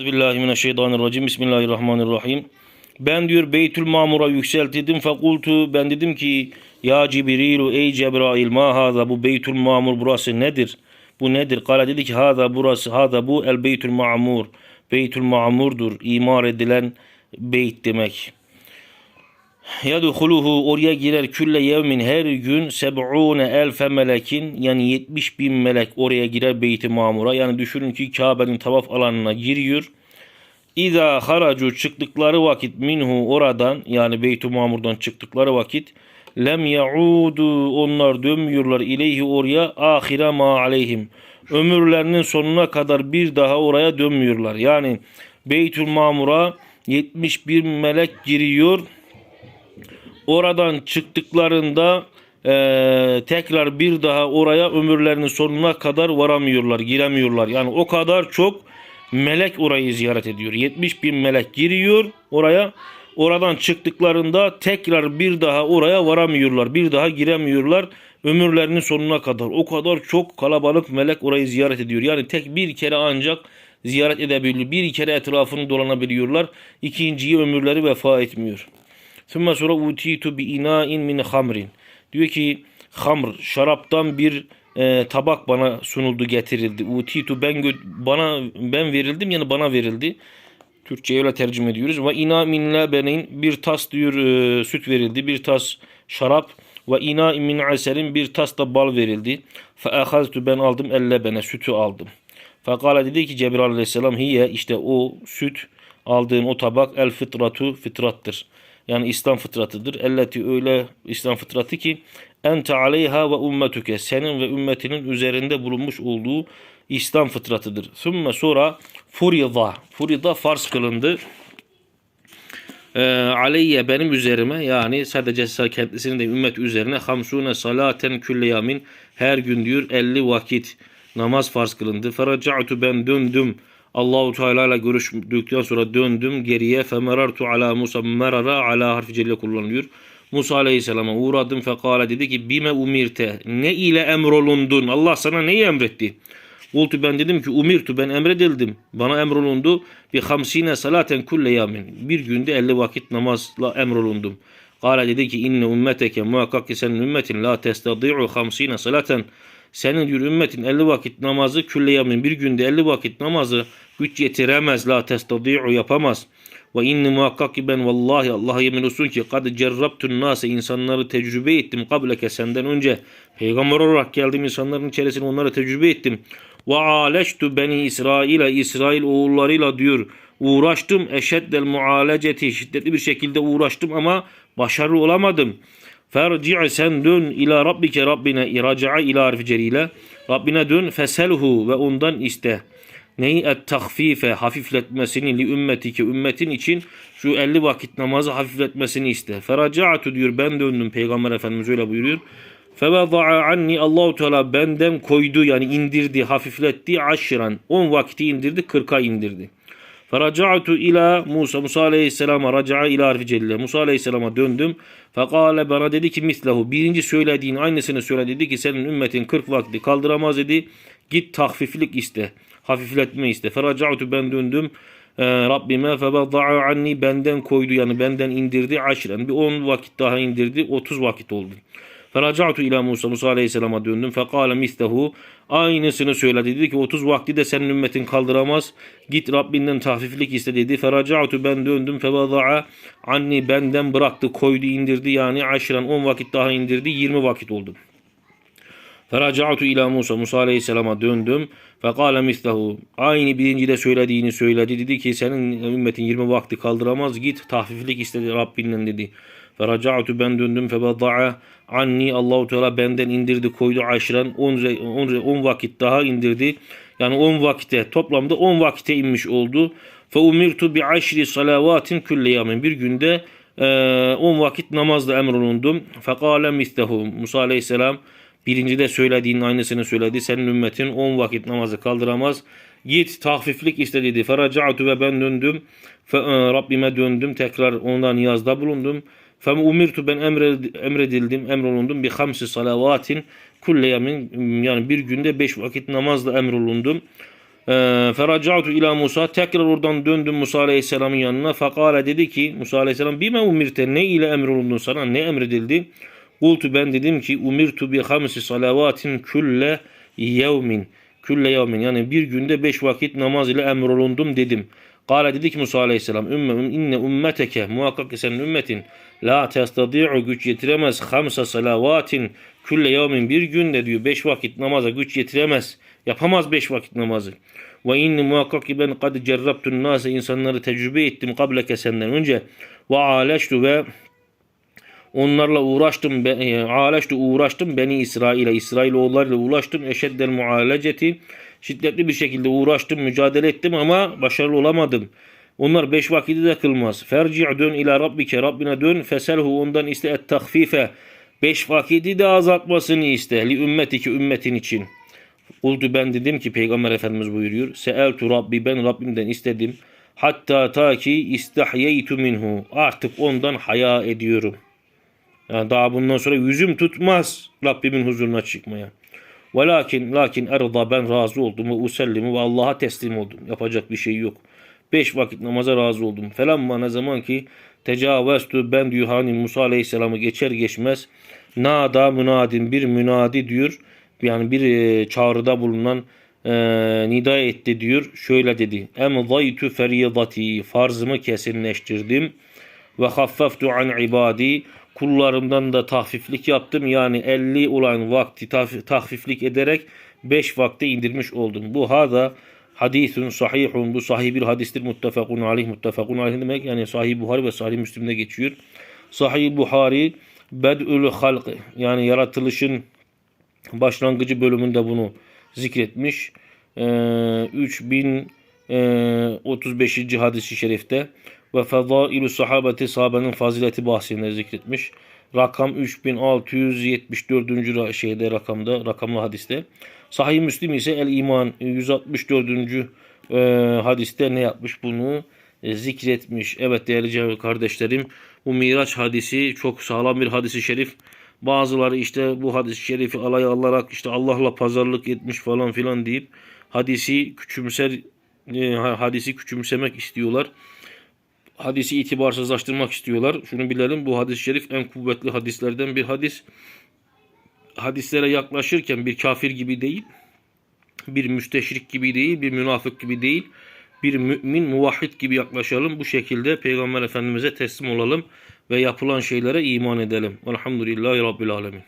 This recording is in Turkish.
Euzubillahimineşşeytanirracim. Bismillahirrahmanirrahim. Ben diyor Beytül Mamur'a yükseltildim. Fakultu ben dedim ki ya Cibrilu ey Cebrail ma hada bu Beytül Mamur burası nedir? Bu nedir? Kala dedi ki hada burası hada bu el Beytül Mamur. Beytül Mamur'dur. imar edilen beyt demek. Yedhuluhu oraya girer külle yevmin her gün seb'une elfe melekin yani 70 bin melek oraya girer beyti mamura. Yani düşünün ki Kabe'nin tavaf alanına giriyor. İza haracu çıktıkları vakit minhu oradan yani beyt mamurdan çıktıkları vakit lem yaudu onlar dönmüyorlar ileyhi oraya ahire ma aleyhim. Ömürlerinin sonuna kadar bir daha oraya dönmüyorlar. Yani Beytül Mamur'a 71 melek giriyor. Oradan çıktıklarında eee, tekrar bir daha oraya ömürlerinin sonuna kadar varamıyorlar, giremiyorlar. Yani o kadar çok melek orayı ziyaret ediyor. 70 bin melek giriyor oraya. Oradan çıktıklarında tekrar bir daha oraya varamıyorlar. Bir daha giremiyorlar ömürlerinin sonuna kadar. O kadar çok kalabalık melek orayı ziyaret ediyor. Yani tek bir kere ancak ziyaret edebiliyor. Bir kere etrafını dolanabiliyorlar. İkinciyi ömürleri vefa etmiyor. Sümme sonra utitu bi ina'in min hamrin. Diyor ki hamr şaraptan bir e, tabak bana sunuldu getirildi. Utitu ben bana ben verildim yani bana verildi. Türkçe'ye öyle tercüme ediyoruz. Ve ina min labenin bir tas diyor e, süt verildi. Bir tas şarap ve ina min aselin bir tas da bal verildi. Fe ahaztu ben aldım elle bene sütü aldım. Fekala dedi ki Cebrail aleyhisselam hiye işte o süt aldığın o tabak el fitratu fitrattır. Yani İslam fıtratıdır. Elleti öyle İslam fıtratı ki ente aleyha ve ummetuke senin ve ümmetinin üzerinde bulunmuş olduğu İslam fıtratıdır. Sümme sonra furida. Furida farz kılındı. Ee, aleyye benim üzerime yani sadece kendisinin de ümmet üzerine hamsune salaten külle yamin her gün diyor 50 vakit namaz farz kılındı. Feraca'tu ben döndüm. Allahu Teala ile görüştükten sonra döndüm geriye femerartu ala Musa merara ala harfi celle kullanılıyor. Musa Aleyhisselam'a uğradım fekale dedi ki bime umirte ne ile emrolundun Allah sana neyi emretti? Kultu ben dedim ki umirtu ben emredildim. Bana emrolundu bi hamsine salaten kulle yamin. Bir günde 50 vakit namazla emrolundum. Kale dedi ki inne ümmeteke muhakkak ki senin ümmetin la testadi'u hamsine salaten. Senin diyor ümmetin 50 vakit namazı külle yamin. Bir günde 50 vakit namazı güç yetiremez la testadi'u yapamaz. Ve inni muhakkak ki ben vallahi Allah'a yemin olsun ki kad cerrabtun nase insanları tecrübe ettim kableke senden önce. Peygamber olarak geldim insanların içerisine onları tecrübe ettim. Ve aleştu beni İsrail'e İsrail oğullarıyla diyor uğraştım eşeddel mualeceti şiddetli bir şekilde uğraştım ama başarılı olamadım. Ferci' sen dön ila rabbike Rabbine iraca'a ila harfi ceriyle. Rabbine dön feselhu ve ondan iste. Neyi et tahfife hafifletmesini li ümmetike ümmetin için şu 50 vakit namazı hafifletmesini iste. Feraca'tu diyor ben döndüm Peygamber Efendimiz öyle buyuruyor. Fevada'a anni Allahu Teala benden koydu yani indirdi, hafifletti aşiran. 10 vakti indirdi, 40'a indirdi. Feraca'tu ila Musa Musa Aleyhisselam'a raca'a ila harfi celle. Musa Aleyhisselam'a döndüm. Fekale bana dedi ki mislehu. Birinci söylediğin aynısını söyledi. Dedi ki senin ümmetin 40 vakti kaldıramaz dedi. Git tahfiflik iste. Hafifletme iste. Feraca'tu ben döndüm. Ee, Rabbime fevada'a anni benden koydu yani benden indirdi aşiren. Bir 10 vakit daha indirdi. 30 vakit oldu. Feraca'tu ila Musa Musa Aleyhisselam'a döndüm. Fekale mislehu. Aynısını söyledi. Dedi ki 30 vakti de senin ümmetin kaldıramaz. Git Rabbinden tahfiflik iste dedi. Feraca'tu ben döndüm. Fevada'a anni benden bıraktı koydu indirdi yani aşiren 10 vakit daha indirdi 20 vakit oldu. Feraca'tu ila Musa. Musa Aleyhisselam'a döndüm. Fekale mislehu. Aynı birinci de söylediğini söyledi. Dedi ki senin ümmetin 20 vakti kaldıramaz. Git tahfiflik istedi Rabbinden dedi. Feraca'tu ben döndüm. Febada'a anni Allahu Teala benden indirdi koydu aşiren 10, 10, 10 vakit daha indirdi. Yani 10 vakite toplamda 10 vakite inmiş oldu. Fe umirtu bi aşri salavatin külle yamin. Bir günde 10 vakit namazla emrolundum. Fekale mislehu. Musa Aleyhisselam Birinci de söylediğinin aynısını söyledi. Senin ümmetin 10 vakit namazı kaldıramaz. Git tahfiflik iste dedi. Feraca'tu ve ben döndüm. Fe, e, Rabbime döndüm. Tekrar ondan niyazda bulundum. Fe umirtu ben emred, emredildim, emrolundum. Bir hamsi salavatin kulle yamin yani bir günde beş vakit namazla emrolundum. Ee, Feracatu ila Musa tekrar oradan döndüm Musa Aleyhisselam'ın yanına. Fakale dedi ki Musa Aleyhisselam bime umirte ne ile emrolundun sana ne emredildi? Kultu ben dedim ki umirtu bi hamsi salavatin külle yevmin. Külle yevmin yani bir günde beş vakit namaz ile emrolundum dedim. Kale dedi ki Musa Aleyhisselam ümmem inne ümmeteke muhakkak ki senin ümmetin la testadi'u güç yetiremez hamsa salavatin külle yevmin bir günde diyor beş vakit namaza güç yetiremez. Yapamaz beş vakit namazı. Ve inni muhakkak ki ben kad cerrabtun nase insanları tecrübe ettim kableke senden önce. Ve aleştu ve onlarla uğraştım. e, Aleştu uğraştım beni İsrail'e. İsrailoğullarıyla uğraştım. Eşeddel mualeceti. Şiddetli bir şekilde uğraştım, mücadele ettim ama başarılı olamadım. Onlar beş vakiti de kılmaz. Ferci' dön ila rabbike. Rabbine dön. Feselhu ondan iste et tahfife. Beş vakiti de azaltmasını iste. Li ümmetiki ümmetin için. Kultu ben dedim ki Peygamber Efendimiz buyuruyor. Seeltu Rabbi ben Rabbimden istedim. Hatta ta ki istahyeytu minhu. Artık ondan haya ediyorum. Yani daha bundan sonra yüzüm tutmaz Rabbimin huzuruna çıkmaya. Velakin lakin erda ben razı oldum ve usellimu ve Allah'a teslim oldum. Yapacak bir şey yok. Beş vakit namaza razı oldum. Felamma ne zaman ki tecavveztu ben diyor hani Musa Aleyhisselam'ı geçer geçmez nada münadin bir münadi diyor. Yani bir e, çağrıda bulunan e, nida etti diyor. Şöyle dedi. Emdaytu feriyadati farzımı kesinleştirdim ve haffeftu an ibadi kullarımdan da tahfiflik yaptım. Yani 50 olan vakti tahfiflik ederek 5 vakte indirmiş oldum. Bu hada hadisun sahihun bu sahih bir hadistir muttefakun aleyh muttefakun aleyh demek yani sahih Buhari ve sahih Müslim'de geçiyor. Sahih Buhari bed'ül halk yani yaratılışın başlangıcı bölümünde bunu zikretmiş. Ee, 3035. hadisi şerifte ve fezailu sahabeti sahabenin fazileti bahsinde zikretmiş. Rakam 3674. ra- şeyde rakamda rakamlı hadiste. Sahih Müslim ise El İman 164. e, hadiste ne yapmış bunu e, zikretmiş. Evet değerli kardeşlerim bu Miraç hadisi çok sağlam bir hadisi şerif. Bazıları işte bu hadis-i şerifi alay alarak işte Allah'la pazarlık etmiş falan filan deyip hadisi küçümser e, hadisi küçümsemek istiyorlar. Hadisi itibarsızlaştırmak istiyorlar. Şunu bilelim bu hadis-i şerif en kuvvetli hadislerden bir hadis. Hadislere yaklaşırken bir kafir gibi değil, bir müsteşrik gibi değil, bir münafık gibi değil, bir mümin, muvahhid gibi yaklaşalım. Bu şekilde Peygamber Efendimiz'e teslim olalım ve yapılan şeylere iman edelim. Velhamdülillahi Rabbil Alemin.